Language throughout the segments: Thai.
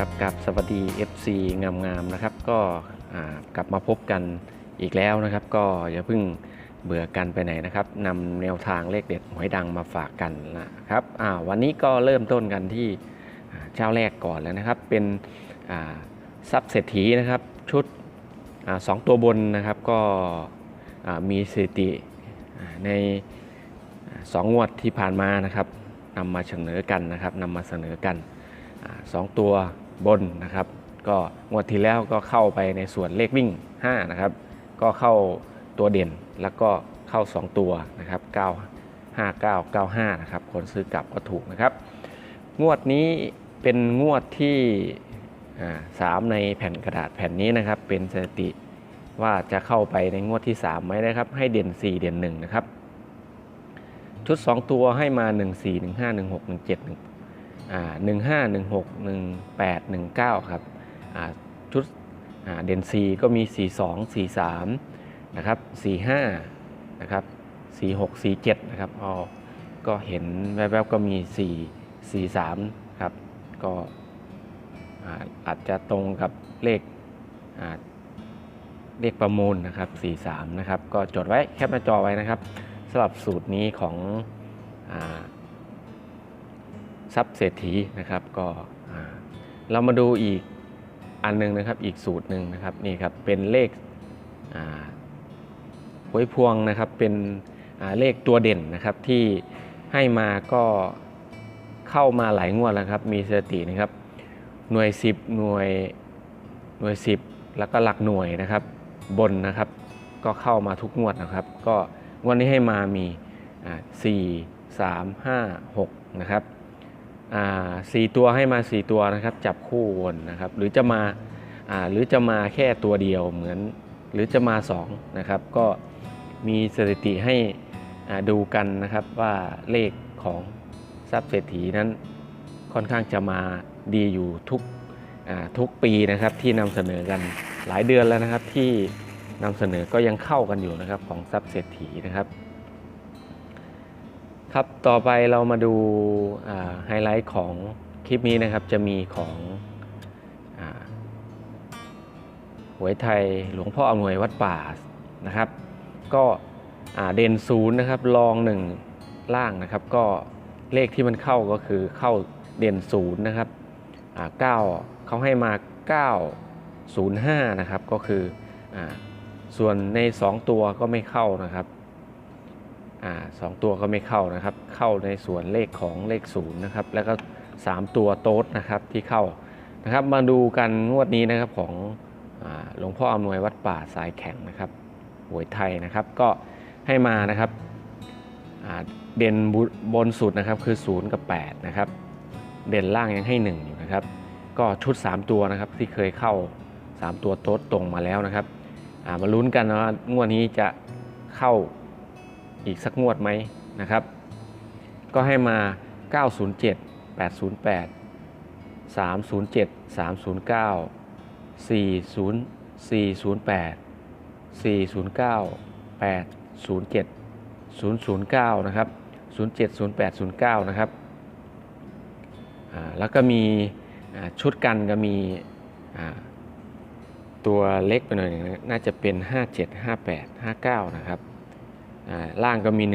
ครับกับสวัสดี FC งามๆนะครับ ก็กลับมาพบกันอีกแล้วนะครับ ก็อย่าเพิ่งเบื่อกันไปไหนนะครับนำแนวทางเลขเด็ดหวยดังมาฝากกันนะครับวันนี้ก็เริ่มต้นกันที่เจ้าแรกก่อนแล้วนะครับ เป็นทรัพย์เศรษฐีนะครับชุดอสองตัวบนนะครับก็มีสถิติในสองงวดที่ผ่านมานะครับนำมาเสนอกันนะครับนำมาเสนอกันอสองตัว บนนะครับ ก็งวดที่แล้วก็เข้าไปในส่วนเลขวิ่ง 5 นะครับ ก็เข้าตัวเด่นแล้วก็เข้า 2 ตัวนะครับ9 5 9 9 5นะครับคนซื้อกลับก็ถูกนะครับ งวดนี้เป็นงวดที่สามในแผ่นกระดาษแผ่นนี้นะครับ เป็นสถิติว่าจะเข้าไปในงวดที่ 3 ไหมนะครับ ให้เด่น 4 เด่น1นะครับชุด 2 ตัวให้มา 1 4 1 5 1 6 1 7 1 หนึ่งห้าหนึ่งหกหนึ่งแปดหนึ่งเก้าครับชุดเด่นซีก็มีสี่สองสีสามนะครับสีห้านะครับสี่หกสีเจ็ดนะครับอ๋อก็เห็นแวบๆก็มีสี่สี่สามครับ ก็อาอาจจะตรงกับเลขเลขประมูลนะครับสีสามนะครับ ก็จดไว้แคปหน้าจอไว้นะครับสำหรับสูตรนี้ของอ ทรัพย์เศรษฐีนะครับก็เรามาดูอีกอันหนึงนะครับอีกสูตรหนึ่งนะครับนี่ครับเป็นเลขหวยพวงนะครับเป็นเลขตัวเด่นนะครับที่ให้มาก็เข้ามาหลายงวดแล้วครับมีสตินะครับหน่วย 10 หน่วยหน่วย 10 แล้วก็หลักหน่วยนะครับบนนะครับก็เข้ามาทุกงวดนะครับ ก็งวดนี้ให้มามีอ่า4 3 5 6 นะครับ สี่ตัวให้มา4ตัวนะครับ จับคู่วนนะครับ หรือจะมาหรือจะมาแค่ตัวเดียวเหมือน หรือจะมา2นะครับ ก็มีสถิติให้ดูกันนะครับว่าเลขของทรัพย์เศรษฐีนั้นค่อนข้างจะมาดีอยู่ทุกทุกปีนะครับที่นำเสนอกันหลายเดือนแล้วนะครับที่นำเสนอก็ยังเข้ากันอยู่นะครับของทรัพย์เศรษฐีนะครับ ครับ ต่อไปเรามาดูไฮไลท์ของคลิปนี้นะครับ จะมีของอหวยไทยหลวงพ่ออำนวยวัดป่านะครับ ก็เด่นศูนย์นะครับรองหนึ่งล่างนะครับ ก็เลขที่มันเข้าก็คือเข้าเด่นศูนย์นะครับเก้าเขาให้มา 905 นะครับ ก็คืออส่วนใน 2 ตัวก็ไม่เข้านะครับ สองตัวก็ไม่เข้านะครับ เข้าในส่วนเลขของเลขศูนย์นะครับ แล้วก็ 3 ตัวโต๊ดนะครับที่เข้านะครับ มาดูกันงวดนี้นะครับของหลวงพ่ออำนวยวัดป่าสายแข็งนะครับหวยไทยนะครับ ก็ให้มานะครับเด่นบบนสุดนะครับคือ 0 กับ 8 นะครับ เด่นล่างยังให้ 1 อยู่นะครับ ก็ชุด 3 ตัวนะครับที่เคยเข้า 3 ตัวโต๊ดตรงมาแล้วนะครับมาลุ้นกันนะว่างวดนี้จะเข้า อีกสักงวดไหมนะครับ ก็ให้มา 907 808 307 309 40 408 409 807 009 นะครับ 07 08 09 นะครับแล้วก็มีชุดกันก็มีตัวเล็กไปหน่อยนึ่งน่าจะเป็น 57 58 59 นะครับ ล่างก็มี 1 1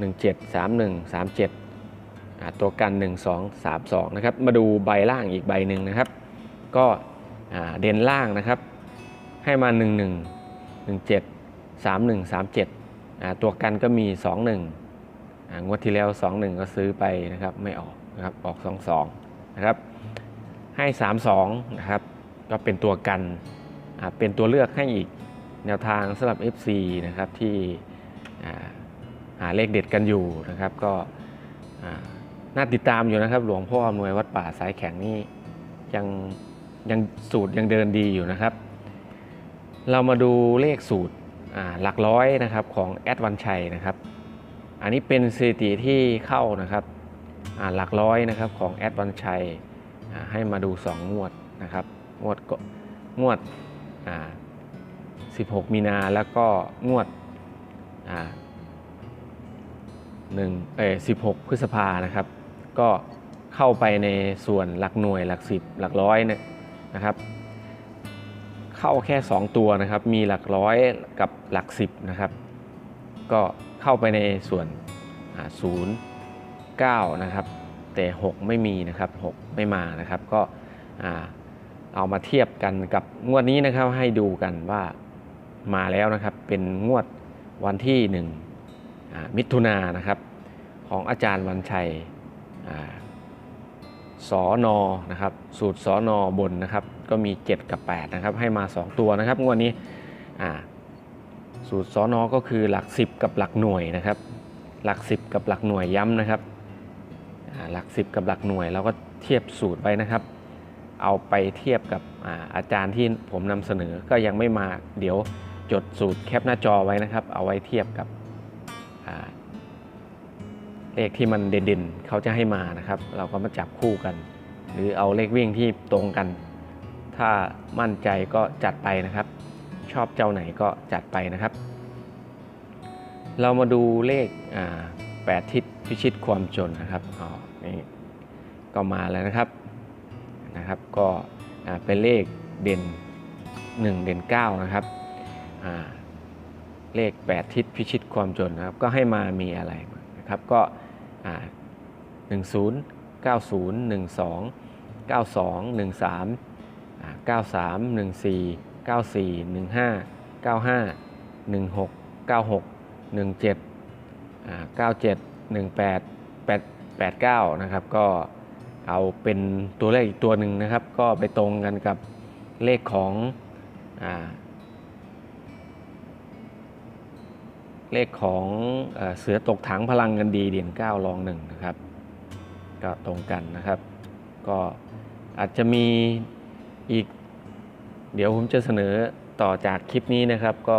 1 7 3 1 3 7อ่าตัวกัน 1 2 3 2 นะครับ มาดูใบล่างอีกใบหนึ่งนะครับ ก็เด่นล่างนะครับ ให้มา 1 1 1 7 3 1 3 7อ่าตัวกันก็มี 2 1อ่างวดที่แล้ว 2 1 ก็ซื้อไปนะครับ ไม่ออกนะครับ ออก 2 2 นะครับ ให้ 3 2 นะครับ ก็เป็นตัวกัน เป็นตัวเลือกให้อีกแนวทางสำหรับ FC นะครับที่ หาเลขเด็ดกันอยู่นะครับ ก็น่าติดตามอยู่นะครับ หลวงพ่ออำนวยวัดป่าสายแข็งนี่ยังยังสูตรยังเดินดีอยู่นะครับ เรามาดูเลขสูตรหลักร้อยนะครับของแอดวันชัยนะครับ อันนี้เป็นสถิติที่เข้านะครับหลักร้อยนะครับของแอดวันชัยให้มาดู 2 งวดนะครับ งวดก็งวด 16 มีนาแล้วก็งวด อ่าหนึ่งเออ16พฤษภานะครับ ก็เข้าไปในส่วนหลักหน่วยหลักสิบหลักร้อยเนี่ยนะครับ เข้าแค่ 2 ตัวนะครับ มีหลักร้อยกับหลักสิบนะครับ ก็เข้าไปในส่วนศูนย์เก้านะครับ แต่ 6 ไม่มีนะครับ 6 ไม่มานะครับ ก็เอามาเทียบกันกับงวดนี้นะครับให้ดูกันว่ามาแล้วนะครับเป็นงวด วันที่1อ่ามิถุนายนนะครับของอาจารย์วันชัยอสอนอนะครับสูตรสอนอบนนะครับก็มี 7 กับ 8 นะครับ ให้มา 2 ตัวนะครับ งวดนี้สูตรสอนอก็คือหลัก 10 กับหลักหน่วยนะครับ หลัก 10 กับหลักหน่วยย้ำนะครับหลัก 10 กับหลักหน่วยเราก็เทียบสูตรไว้นะครับ เอาไปเทียบกับอาอาจารย์ที่ผมนำเสนอก็ยังไม่มาเดี๋ยว จดสูตรแคปหน้าจอไว้นะครับ เอาไว้เทียบกับเลขที่มันเด่นๆเขาจะให้มานะครับ เราก็มาจับคู่กัน หรือเอาเลขวิ่งที่ตรงกัน ถ้ามั่นใจก็จัดไปนะครับ ชอบเจ้าไหนก็จัดไปนะครับ เรามาดูเลขแปดทิศพิชิตความจนนะครับอ๋อนี่ก็มาแล้วนะครับนะครับ ก็เป็นเลขเด่น 1 เด่น9นะครับ เลข 8 ทิศพิชิตความจนนะครับ ก็ให้มามีอะไรนะครับก็ 10 90 12 92 13 93 14 94 15 95 16 96 17 97 18 8 89นะครับ ก็เอาเป็นตัวเลขอีกตัวหนึ่งนะครับ ก็ไปตรงกันกับเลขของอ่า เลขของเอเสือตกถังพลังเงินดีเด่น9รองหนึ่งนะครับ ก็ตรงกันนะครับ ก็อาจจะมีอีก เดี๋ยวผมจะเสนอต่อจากคลิปนี้นะครับ ก็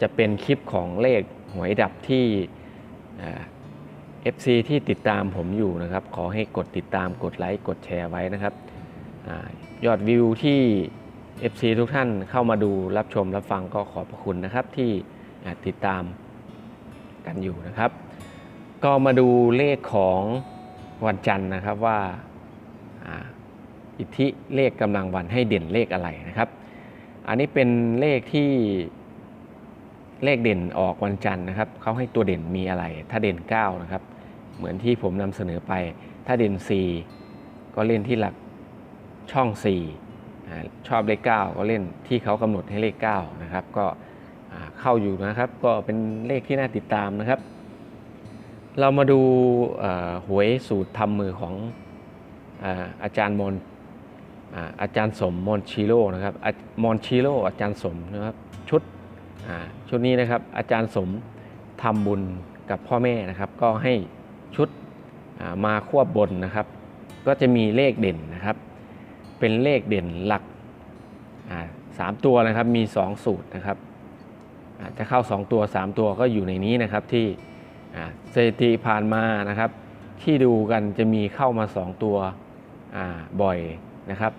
จะเป็นคลิปของเลขหวยดับที่อ่า FC ที่ติดตามผมอยู่นะครับ ขอให้กดติดตามกดไลค์กดแชร์ไว้นะครับอยอดวิวที่ FC ทุกท่านเข้ามาดูรับชมรับฟังก็ขอบพระคุณนะครับที่ติดตาม กันอยู่นะครับ ก็มาดูเลขของวันจันทร์นะครับว่าอิทธิเลขกำลังวันให้เด่นเลขอะไรนะครับ อันนี้เป็นเลขที่เลขเด่นออกวันจันทร์นะครับเขาให้ตัวเด่นมีอะไร ถ้าเด่น 9 นะครับ เหมือนที่ผมนำเสนอไป ถ้าเด่น 4 ก็เล่นที่หลักช่อง4อ่ชอบเลข 9 ก็เล่นที่เขากำหนดให้เลข 9 นะครับ ก็ เข้าอยู่นะครับ ก็เป็นเลขที่น่าติดตามนะครับ เรามาดูหวยสูตรทำมือของอาอาจารย์มนอ่าอาจารย์สมมอนชิโร่นะครับอมอนชิโร่อาจารย์สมนะครับชุดชุดนี้นะครับ อาจารย์สมทำบุญกับพ่อแม่นะครับ ก็ให้ชุดามาควบบนนะครับ ก็จะมีเลขเด่นนะครับ เป็นเลขเด่นหลักสามตัวนะครับมี 2 สูตรนะครับ จะเข้า 2 ตัว 3 ตัวก็อยู่ในนี้นะครับที่สถิติผ่านมานะครับ ที่ดูกันจะมีเข้ามา 2 ตัวบ่อยนะครับ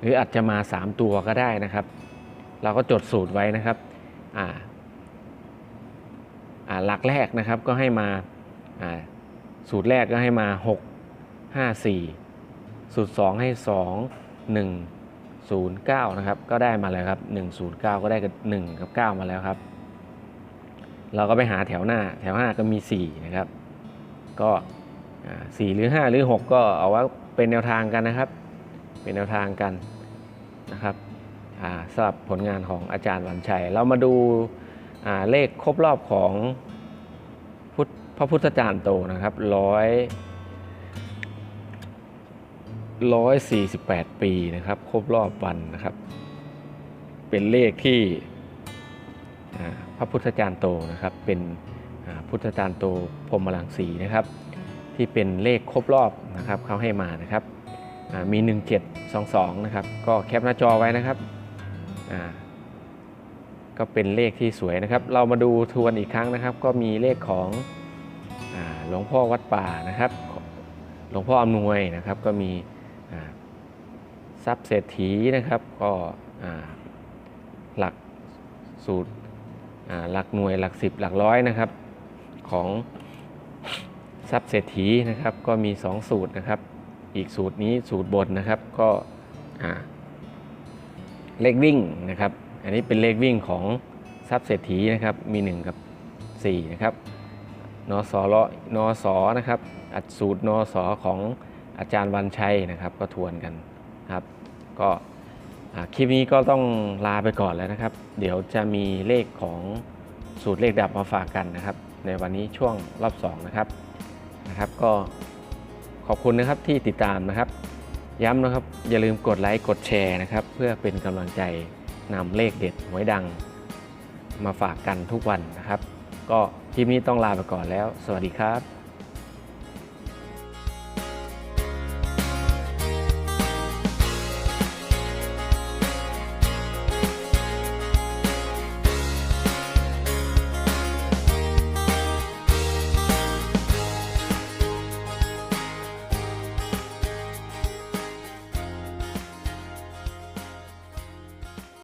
หรืออาจจะมา 3 ตัวก็ได้นะครับ เราก็จดสูตรไว้นะครับหลักแรกนะครับก็ให้มาอ่าสูตรแรกก็ให้มา 6 5 4 สูตร 2 ให้ 2 1 0 9 นะครับ ก็ได้มาแล้วครับ 109 ก็ได้กับ1กับ 9 มาแล้วครับ เราก็ไปหาแถวหน้า แถวหน้าก็มี4นะครับ ก็อ่า4หรือ 5 หรือ 6 ก็เอาไว้เป็นแนวทางกันนะครับ เป็นแนวทางกันนะครับสำหรับผลงานของอาจารย์วันชัย เรามาดูาเลขครบรอบของพุทธพระพุทธจารย์โตนะครับร้อยร้อยสี่สิบแปดปีนะครับ ครบรอบวันนะครับ เป็นเลขที่ พระพุทธจารย์โตนะครับ เป็นพุทธจารย์โตพรมลังสีนะครับ ที่เป็นเลขครบรอบนะครับเขาให้มานะครับอ่ามี 1722 นะครับ ก็แคปหน้าจอไว้นะครับก็เป็นเลขที่สวยนะครับ เรามาดูทวนอีกครั้งนะครับ ก็มีเลขของหลวงพ่อวัดป่านะครับ หลวงพ่ออำนวยนะครับ ก็มีทรัพย์เศรษฐีนะครับ ก็หลักสูตร หลักหน่วยหลักสิบหลักร้อยนะครับ ของทรัพย์เศรษฐีนะครับ ก็มี 2 สูตรนะครับ อีกสูตรนี้สูตรบนนะครับก็เลขวิ่งนะครับ อันนี้เป็นเลขวิ่งของทรัพย์เศรษฐีนะครับมี 1 กับ 4 นะครับนสรนสนะครับ อัดสูตรนสของอาจารย์วันชัยนะครับ ก็ทวนกันครับ ก็ คลิปนี้ก็ต้องลาไปก่อนแล้วนะครับ เดี๋ยวจะมีเลขของสูตรเลขดับมาฝากกันนะครับ ในวันนี้ช่วงรอบ2นะครับนะครับ ก็ขอบคุณนะครับที่ติดตามนะครับ ย้ำนะครับอย่าลืมกดไลค์กดแชร์นะครับ เพื่อเป็นกำลังใจนำเลขเด็ดหวยดัง มาฝากกันทุกวันนะครับ ก็คลิปนี้ต้องลาไปก่อนแล้ว สวัสดีครับ